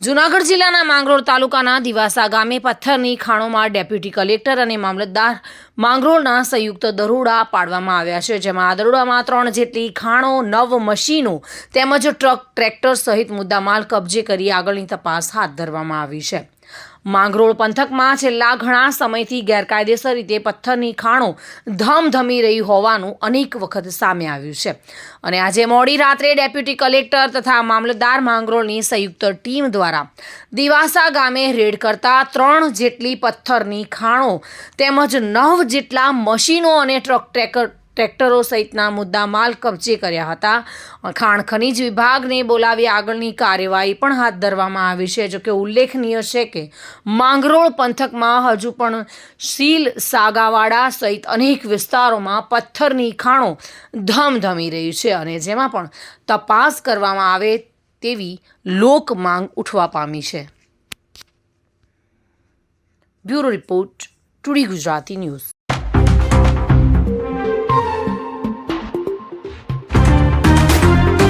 જૂનાગઢ જિલ્લાના માંગરોળ તાલુકાના દિવાસા ગામે પથ્થરની ખાણોમાં ડેપ્યુટી કલેક્ટર અને મામલતદાર માંગરોળના સંયુક્ત દરોડા પાડવામાં આવ્યા છે, જેમાં આ દરોડામાં ત્રણ જેટલી ખાણો, નવ મશીનો તેમજ ટ્રક, ટ્રેક્ટર સહિત મુદ્દામાલ કબજે કરી આગળની તપાસ હાથ ધરવામાં આવી છે. માંગરોળ પંથકમાં છેલ્લા ઘણા સમયથી ગેરકાયદેસર રીતે પથ્થરની ખાણો ધમધમી રહી હોવાનું અનેક વખત સામે આવ્યું છે. અને આજે મોડી રાત્રે ડેપ્યુટી કલેક્ટર તથા મામલતદાર માંગરોળની સંયુક્ત ટીમ દ્વારા દિવાસા ગામે રેડ કરતા ત્રણ જેટલી પથ્થરની ખાણો તેમજ નવ જેટલા મશીનો અને ટ્રક ટ્રેકર ટ્રેક્ટરો સહિતના મુદ્દા માલ કબજે કર્યા હતા. ખાણ ખનીજ વિભાગને બોલાવી આગળની કાર્યવાહી પણ હાથ ધરવામાં આવી છે. જોકે ઉલ્લેખનીય છે કે માંગરોળ પંથકમાં હજુ પણ સીલ સાગાવાડા સહિત અનેક વિસ્તારોમાં પથ્થરની ખાણો ધમધમી રહી છે અને જેમાં પણ તપાસ કરવામાં આવે તેવી લોક માંગ ઉઠવા પામી છે. Bureau report two D Gujarati news.